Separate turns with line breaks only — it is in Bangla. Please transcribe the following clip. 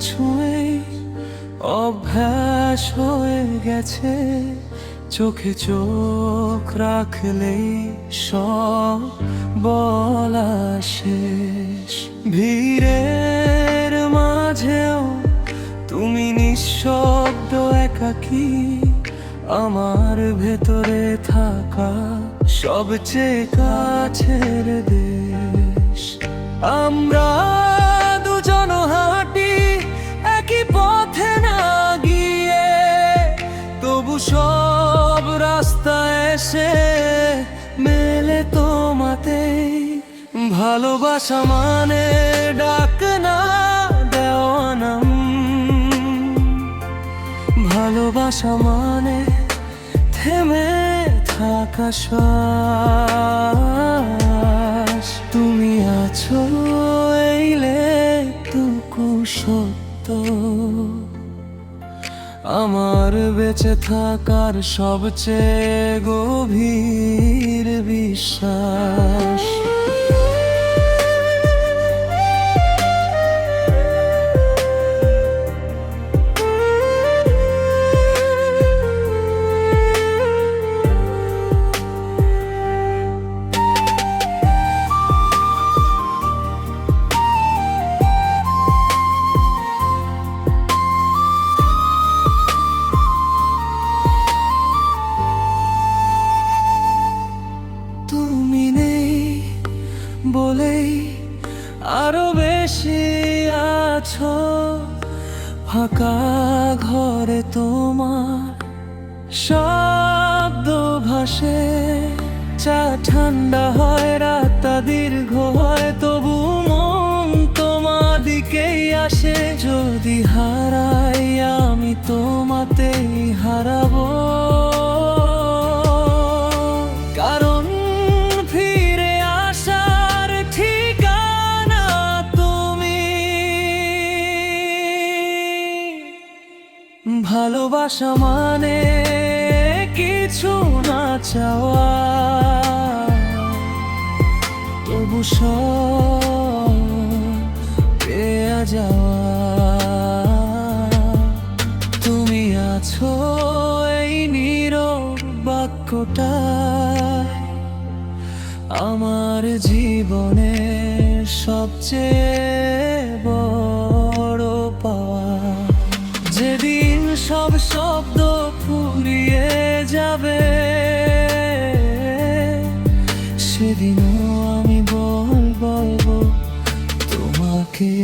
ছুঁয়ে অভ্যাস হয়ে গেছে। চোখে চোখ রাখলেই সব বলা শেষ। ভিড়ের মাঝেও তুমি নিঃশব্দ একাকী। আমার ভেতরে থাকা সবচেয়ে কাছের দেশ। আমরা এসে মেলে তোমাতেই ভালোবাসা মানে ডাক না দেওয়ানাম। ভালোবাসা মানে থেমে থাকা শ্বাস। তুমি আছো এইলে টুকু সত্য। আমার বেঁচে থাকার সবচেয়ে গভীর বিশ্বাস। আছো? ফাঁকা ঘরে তোমার শব্দ ভাসে। চা ঠান্ডা হয় রাতটা দীর্ঘ হয়, তবু মন তোমার দিকেই আসে। যদি হারাই, আমি তোমাতেই হারাবো। ভালোবাসা মানে কিছু না চাওয়া। তবু পেয়ে যাওয়া। তুমি আছো এই নীরব বাক্যটায়। আমার জীবনে সবচেয়ে যাবে? সেদিনও আমি বল বলব তোমাকে।